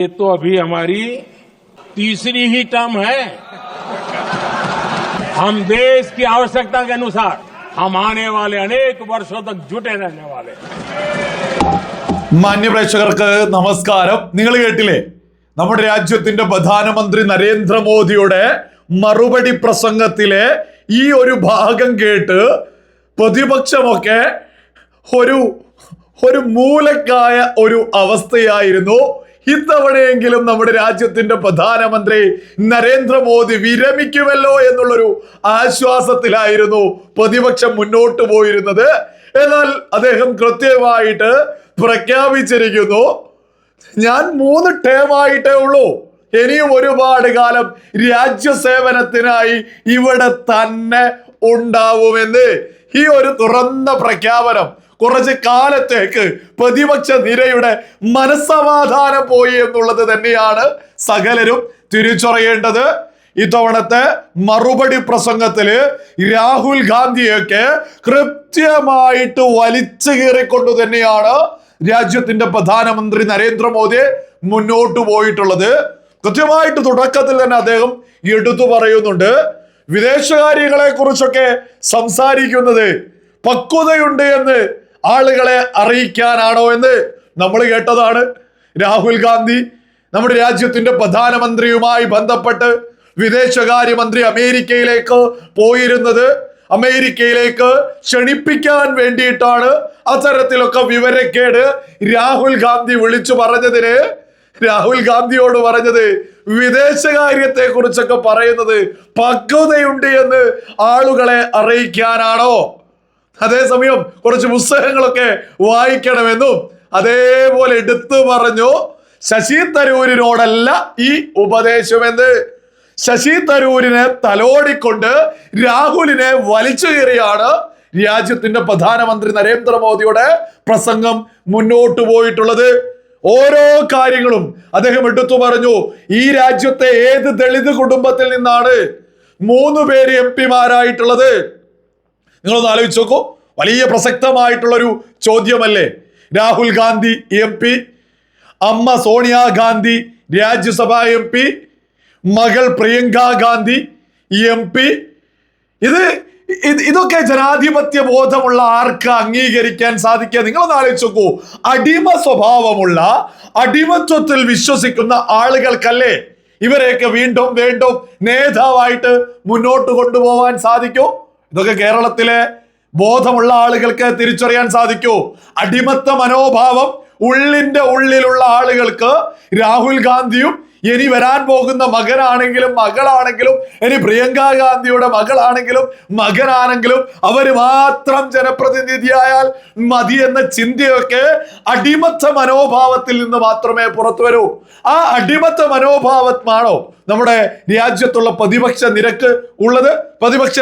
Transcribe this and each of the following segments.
ये तो अभी हमारी तीसरी ही टर्म है हम देश की आवश्यकता के अनुसार हम आने वाले अनेक वर्षों तक जुटे रहने वाले हैं മാന്യപ്രേക്ഷകർക്ക് നമസ്കാരം നിങ്ങൾ കേട്ടില്ലേ നമ്മുടെ രാജ്യത്തിന്റെ പ്രധാനമന്ത്രി നരേന്ദ്രമോദിയുടെ മറുപടി പ്രസംഗത്തിലെ ഈ ഒരു ഭാഗം കേട്ട് പ്രതിപക്ഷമൊക്കെ ഒരു ഒരു മൂലക്കായ ഒരു അവസ്ഥയായിരുന്നു ഇത്തവണയെങ്കിലും നമ്മുടെ രാജ്യത്തിന്റെ പ്രധാനമന്ത്രി നരേന്ദ്രമോദി വിരമിക്കുമല്ലോ എന്നുള്ളൊരു ആശ്വാസത്തിലായിരുന്നു പ്രതിപക്ഷം മുന്നോട്ട് പോയിരുന്നത്. എന്നാൽ അദ്ദേഹം കൃത്യമായിട്ട് പ്രഖ്യാപിച്ചിരിക്കുന്നു ഞാൻ മൂന്ന് ടേമായിട്ടേ ഉള്ളൂ. ഇനിയും ഒരുപാട് കാലം രാജ്യസേവനത്തിനായി ഇവിടെ തന്നെ ഉണ്ടാവുമെന്ന്. ഈ ഒരു തുറന്ന പ്രഖ്യാപനം കുറച്ച് കാലത്തേക്ക് പ്രതിപക്ഷ നിരയുടെ മനസ്സമാധാനം പോയി എന്നുള്ളത് തന്നെയാണ് സകലരും തിരിച്ചറിയേണ്ടത്. ഇത്തവണത്തെ മറുപടി പ്രസംഗത്തിൽ രാഹുൽ ഗാന്ധിയൊക്കെ കൃത്യമായിട്ട് വലിച്ചു കീറിക്കൊണ്ട് തന്നെയാണ് രാജ്യത്തിന്റെ പ്രധാനമന്ത്രി നരേന്ദ്രമോദി മുന്നോട്ട് പോയിട്ടുള്ളത്. കൃത്യമായിട്ട് തുടക്കത്തിൽ തന്നെ അദ്ദേഹം എടുത്തു പറയുന്നുണ്ട്. വിദേശകാര്യങ്ങളെ കുറിച്ചൊക്കെ സംസാരിക്കുന്നത് പക്വതയുണ്ട് എന്ന് ആളുകളെ അറിയിക്കാനാണോ എന്ന് നമ്മൾ കേട്ടതാണ്. രാഹുൽ ഗാന്ധി നമ്മുടെ രാജ്യത്തിന്റെ പ്രധാനമന്ത്രിയുമായി ബന്ധപ്പെട്ട് വിദേശകാര്യമന്ത്രി അമേരിക്കയിലേക്ക് പോയിരുന്നത് അമേരിക്കയിലേക്ക് ക്ഷണിപ്പിക്കാൻ വേണ്ടിയിട്ടാണ്. അത്തരത്തിലൊക്കെ വിവരക്കേട് രാഹുൽ ഗാന്ധി വിളിച്ചു പറഞ്ഞതിന് രാഹുൽ ഗാന്ധിയോട് പറഞ്ഞത് വിദേശകാര്യത്തെ കുറിച്ചൊക്കെ പറയുന്നത് പക്വതയുണ്ട് എന്ന് ആളുകളെ അറിയിക്കാനാണോ? അതേസമയം കുറച്ച് പുസ്തകങ്ങളൊക്കെ വായിക്കണമെന്നും അതേപോലെ എടുത്തു പറഞ്ഞു. ശശി തരൂരിനോടല്ല ഈ ഉപദേശമെന്ന്. ശശി തരൂരിനെ തലോടിക്കൊണ്ട് രാഹുലിനെ വലിച്ചു കയറിയാണ് രാജ്യത്തിന്റെ പ്രധാനമന്ത്രി നരേന്ദ്രമോദിയുടെ പ്രസംഗം മുന്നോട്ട് പോയിട്ടുള്ളത്. ഓരോ കാര്യങ്ങളും അദ്ദേഹം എടുത്തു പറഞ്ഞു. ഈ രാജ്യത്തെ ഏത് ദളിത് കുടുംബത്തിൽ നിന്നാണ് മൂന്ന് പേര് എം പിമാരായിട്ടുള്ളത്? നിങ്ങളൊന്ന് ആലോചിച്ച് നോക്കൂ. വലിയ പ്രസക്തമായിട്ടുള്ളൊരു ചോദ്യമല്ലേ? രാഹുൽ ഗാന്ധി എം പി അമ്മ സോണിയാഗാന്ധി രാജ്യസഭ എം പി മകൾ പ്രിയങ്ക ഗാന്ധി എം പി. ഇത് ഇതൊക്കെ ജനാധിപത്യ ബോധമുള്ള ആർക്ക് അംഗീകരിക്കാൻ സാധിക്കുക? നിങ്ങളൊന്ന് ആലോചിച്ച് നോക്കൂ. അടിമ സ്വഭാവമുള്ള അടിമത്വത്തിൽ വിശ്വസിക്കുന്ന ആളുകൾക്കല്ലേ ഇവരെയൊക്കെ വീണ്ടും വീണ്ടും നേതാവായിട്ട് മുന്നോട്ട് കൊണ്ടുപോകാൻ സാധിക്കൂ? ഇതൊക്കെ കേരളത്തിലെ ബോധമുള്ള ആളുകൾക്ക് തിരിച്ചറിയാൻ സാധിക്കൂ. അടിമത്ത മനോഭാവം ഉള്ളിന്റെ ഉള്ളിലുള്ള ആളുകൾക്ക് രാഹുൽ ഗാന്ധിയും ഇനി വരാൻ പോകുന്ന മകനാണെങ്കിലും മകളാണെങ്കിലും ഇനി പ്രിയങ്ക ഗാന്ധിയുടെ മകളാണെങ്കിലും മകനാണെങ്കിലും അവർ മാത്രം ജനപ്രതിനിധിയായാൽ മതി എന്ന ചിന്തയൊക്കെ അടിമത്ത മനോഭാവത്തിൽ നിന്ന് മാത്രമേ പുറത്തു വരൂ. ആ അടിമത്ത മനോഭാവമാണോ നമ്മുടെ രാജ്യത്തുള്ള പ്രതിപക്ഷ നിരക്ക് ഉള്ളത്? പ്രതിപക്ഷ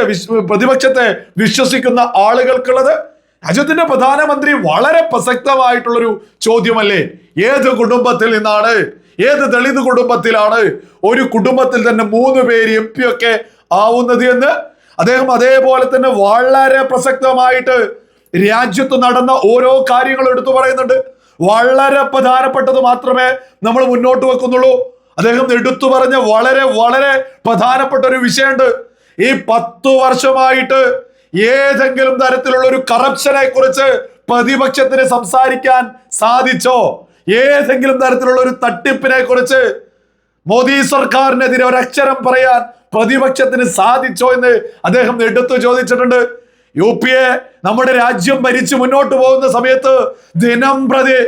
പ്രതിപക്ഷത്തെ വിശ്വസിക്കുന്ന ആളുകൾക്കുള്ളത്? രാജ്യത്തിന്റെ പ്രധാനമന്ത്രി വളരെ പ്രസക്തമായിട്ടുള്ളൊരു ചോദ്യമല്ലേ? ഏത് കുടുംബത്തിൽ നിന്നാണ്? ഏത് ദളിത് കുടുംബത്തിലാണ് ഒരു കുടുംബത്തിൽ തന്നെ മൂന്ന് പേര് എം പി ഒക്കെ ആവുന്നത് എന്ന്? അദ്ദേഹം അതേപോലെ തന്നെ വളരെ പ്രസക്തമായിട്ട് രാജ്യത്ത് നടന്ന ഓരോ കാര്യങ്ങളും എടുത്തു പറയുന്നുണ്ട്. വളരെ പ്രധാനപ്പെട്ടത് മാത്രമേ നമ്മൾ മുന്നോട്ട് വെക്കുന്നുള്ളൂ. അദ്ദേഹം എടുത്തു പറഞ്ഞ വളരെ വളരെ പ്രധാനപ്പെട്ട ഒരു വിഷയമുണ്ട്. ഈ പത്തു വർഷമായിട്ട് ഏതെങ്കിലും തരത്തിലുള്ള ഒരു കറപ്ഷനെ കുറിച്ച് പ്രതിപക്ഷത്തിന് സംസാരിക്കാൻ സാധിച്ചോ? ഏതെങ്കിലും തരത്തിലുള്ള ഒരു തട്ടിപ്പിനെ കുറിച്ച് മോദി സർക്കാരിനെതിരെ ഒരക്ഷരം പറയാൻ പ്രതിപക്ഷത്തിന് സാധിച്ചോ എന്ന് അദ്ദേഹം എടുത്തു ചോദിച്ചിട്ടുണ്ട്. യു പി എ നമ്മുടെ രാജ്യം ഭരിച്ചു മുന്നോട്ട് പോകുന്ന സമയത്ത് ദിനം പ്രതി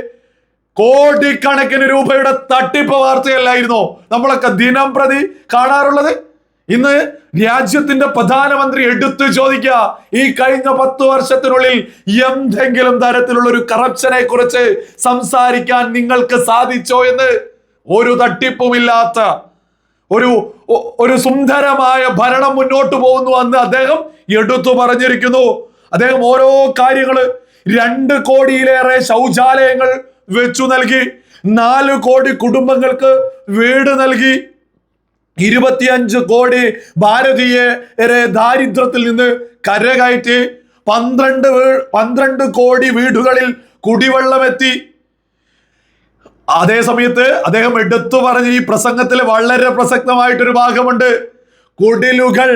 കോടിക്കണക്കിന് രൂപയുടെ തട്ടിപ്പ് വാർത്തയല്ലായിരുന്നോ? നമ്മളൊക്കെ ദിനം പ്രതി കാണാറുള്ളത്? ഇന്ന് രാജ്യത്തിന്റെ പ്രധാനമന്ത്രി എടുത്തു ചോദിക്കുക ഈ കഴിഞ്ഞ പത്ത് വർഷത്തിനുള്ളിൽ എന്തെങ്കിലും തരത്തിലുള്ള ഒരു കറപ്ഷനെ കുറിച്ച് സംസാരിക്കാൻ നിങ്ങൾക്ക് സാധിച്ചോ എന്ന്? ഒരു തട്ടിപ്പുമില്ലാത്ത ഒരു ഒരു സുന്ദരമായ ഭരണം മുന്നോട്ട് പോകുന്നു എന്ന് അദ്ദേഹം എടുത്തു പറഞ്ഞിരിക്കുന്നു. അദ്ദേഹം ഓരോ കാര്യങ്ങൾ രണ്ട് കോടിയിലേറെ ശൗചാലയങ്ങൾ വെച്ചു നൽകി നാല് കോടി കുടുംബങ്ങൾക്ക് വീട് നൽകി ഇരുപത്തിയഞ്ച് കോടി ഭാരതീയരെ ദാരിദ്ര്യത്തിൽ നിന്ന് കരകയറ്റി പന്ത്രണ്ട് പന്ത്രണ്ട് കോടി വീടുകളിൽ കുടിവെള്ളമെത്തി. അതേ സമയത്ത് അദ്ദേഹം എടുത്തു പറഞ്ഞ ഈ പ്രസംഗത്തിൽ വളരെ പ്രസക്തമായിട്ടൊരു ഭാഗമുണ്ട്. കുടിലുകൾ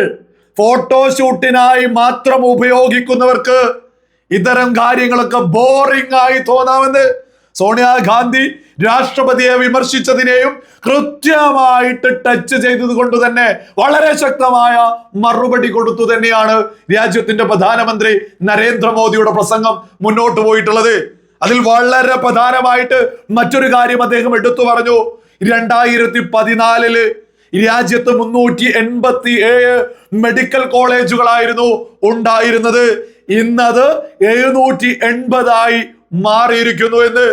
ഫോട്ടോഷൂട്ടിനായി മാത്രം ഉപയോഗിക്കുന്നവർക്ക് ഇത്തരം കാര്യങ്ങളൊക്കെ ബോറിംഗ് ആയി തോന്നാമെന്ന് സോണിയാഗാന്ധി രാഷ്ട്രപതിയെ വിമർശിച്ചതിനെയും കൃത്യമായിട്ട് ടച്ച് ചെയ്തത് കൊണ്ട് തന്നെ വളരെ ശക്തമായ മറുപടി കൊടുത്തു തന്നെയാണ് രാജ്യത്തിന്റെ പ്രധാനമന്ത്രി നരേന്ദ്രമോദിയുടെ പ്രസംഗം മുന്നോട്ട് പോയിട്ടുള്ളത്. അതിൽ വളരെ പ്രധാനമായിട്ട് മറ്റൊരു കാര്യം അദ്ദേഹം എടുത്തു പറഞ്ഞു. രണ്ടായിരത്തി പതിനാലിൽ രാജ്യത്ത് മുന്നൂറ്റി എൺപത്തി ഏഴ് മെഡിക്കൽ കോളേജുകളായിരുന്നു ഉണ്ടായിരുന്നത്. ഇന്നത് എഴുന്നൂറ്റി എൺപതായി മാറിയിരിക്കുന്നു എന്ന്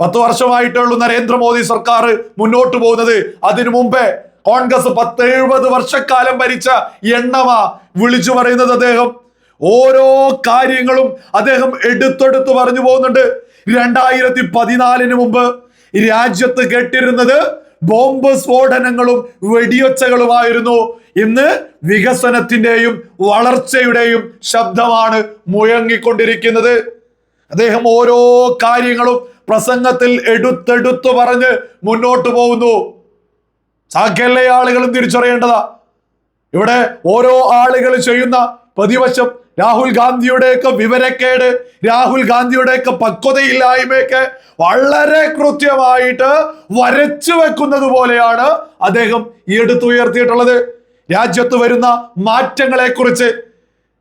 പത്ത് വർഷമായിട്ടുള്ള നരേന്ദ്രമോദി സർക്കാർ മുന്നോട്ട് പോകുന്നത്. അതിനു മുമ്പേ കോൺഗ്രസ് പത്ത് എഴുപത് വർഷക്കാലം ഭരിച്ച എണ്ണമാ വിളിച്ചു പറയുന്നത് അദ്ദേഹം. ഓരോ കാര്യങ്ങളും അദ്ദേഹം എടുത്തെടുത്ത് പറഞ്ഞു പോകുന്നുണ്ട്. രണ്ടായിരത്തി പതിനാലിന് മുമ്പ് രാജ്യത്ത് കേട്ടിരുന്നത് ബോംബ് സ്ഫോടനങ്ങളും വെടിയൊച്ചകളുമായിരുന്നു ഇന്ന് വികസനത്തിന്റെയും വളർച്ചയുടെയും ശബ്ദമാണ് മുഴങ്ങിക്കൊണ്ടിരിക്കുന്നത്. അദ്ദേഹം ഓരോ കാര്യങ്ങളും പ്രസംഗത്തിൽ എടുത്തെടുത്തു പറഞ്ഞ് മുന്നോട്ട് പോകുന്നു. സകല ആളുകളും തിരിച്ചറിയേണ്ടതാ. ഇവിടെ ഓരോ ആളുകൾ ചെയ്യുന്ന പ്രതിവശം രാഹുൽ ഗാന്ധിയുടെയൊക്കെ വിവരക്കേട് രാഹുൽ ഗാന്ധിയുടെയൊക്കെ പക്വതയില്ലായ്മയൊക്കെ വളരെ കൃത്യമായിട്ട് വരച്ചു വെക്കുന്നത് പോലെയാണ് അദ്ദേഹം ഈ എടുത്തുയർത്തിയിട്ടുള്ളത് രാജ്യത്ത് വരുന്ന മാറ്റങ്ങളെ കുറിച്ച്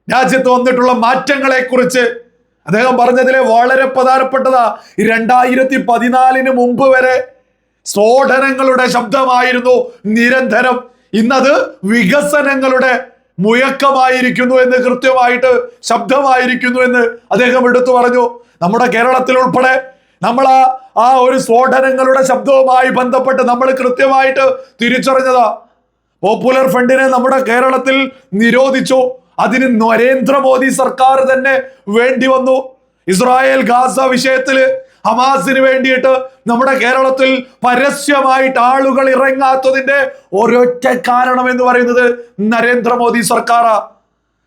രാജ്യത്ത് വന്നിട്ടുള്ള മാറ്റങ്ങളെ കുറിച്ച് അദ്ദേഹം പറഞ്ഞതിലെ വളരെ പ്രധാനപ്പെട്ടതാ രണ്ടായിരത്തി പതിനാലിന് മുമ്പ് വരെ സ്ഫോടനങ്ങളുടെ ശബ്ദമായിരുന്നു നിരന്തരം. ഇന്നത് വികസനങ്ങളുടെ മുയക്കമായിരിക്കുന്നു എന്ന് കൃത്യമായിട്ട് ശബ്ദമായിരിക്കുന്നു എന്ന് അദ്ദേഹം എടുത്തു പറഞ്ഞു. നമ്മുടെ കേരളത്തിൽ ഉൾപ്പെടെ നമ്മൾ ആ ആ ഒരു സ്ഫോടനങ്ങളുടെ ശബ്ദവുമായി ബന്ധപ്പെട്ട് നമ്മൾ കൃത്യമായിട്ട് തിരിച്ചറിഞ്ഞതാ. പോപ്പുലർ ഫ്രണ്ടിനെ നമ്മുടെ കേരളത്തിൽ നിരോധിച്ചു. അതിന് നരേന്ദ്രമോദി സർക്കാർ തന്നെ വേണ്ടി വന്നു. ഇസ്രായേൽ ഗാസ വിഷയത്തിൽ ഹമാസിന് വേണ്ടിയിട്ട് നമ്മുടെ കേരളത്തിൽ പരസ്യമായിട്ട് ആളുകൾ ഇറങ്ങാത്തതിന്റെ ഒരൊറ്റ കാരണം എന്ന് പറയുന്നത് നരേന്ദ്രമോദി സർക്കാർ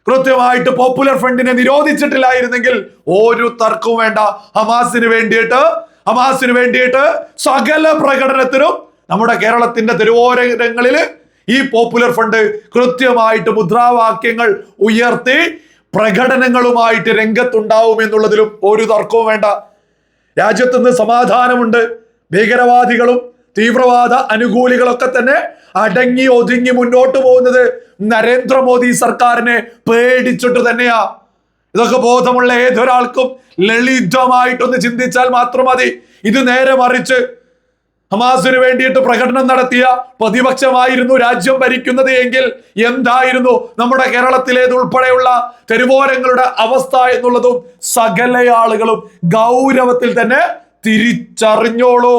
കൃത്യമായിട്ട് പോപ്പുലർ ഫ്രണ്ടിനെ നിരോധിച്ചിട്ടില്ലായിരുന്നെങ്കിൽ ഒരു തർക്കവും വേണ്ട. ഹമാസിന് വേണ്ടിയിട്ട് ഹമാസിന് വേണ്ടിയിട്ട് സകല പ്രകടനത്തിനും നമ്മുടെ കേരളത്തിന്റെ തെരുവോരങ്ങളിൽ ഈ പോപ്പുലർ ഫണ്ട് കൃത്യമായിട്ട് മുദ്രാവാക്യങ്ങൾ ഉയർത്തി പ്രകടനങ്ങളുമായിട്ട് രംഗത്തുണ്ടാവും എന്നുള്ളതിലും ഒരു തർക്കവും വേണ്ട. രാജ്യത്ത് നിന്ന് സമാധാനമുണ്ട്. ഭീകരവാദികളും തീവ്രവാദ അനുകൂലികളൊക്കെ തന്നെ അടങ്ങി ഒതുങ്ങി മുന്നോട്ട് പോകുന്നത് നരേന്ദ്രമോദി സർക്കാരിനെ പേടിച്ചിട്ട് തന്നെയാ. ഇതൊക്കെ ബോധമുള്ള ഏതൊരാൾക്കും ലളിതമായിട്ടൊന്ന് ചിന്തിച്ചാൽ മാത്രം മതി. ഇത് നേരെ മറിച്ച് ഹമാസിന് വേണ്ടിയിട്ട് പ്രകടനം നടത്തിയ പ്രതിപക്ഷമായിരുന്നു രാജ്യം ഭരിക്കുന്നത് എങ്കിൽ എന്തായിരുന്നു നമ്മുടെ കേരളത്തിലേതുൾപ്പെടെയുള്ള തെരുവോരങ്ങളുടെ അവസ്ഥ എന്നുള്ളതും സകല ആളുകളും ഗൗരവത്തിൽ തന്നെ തിരിച്ചറിഞ്ഞോളൂ.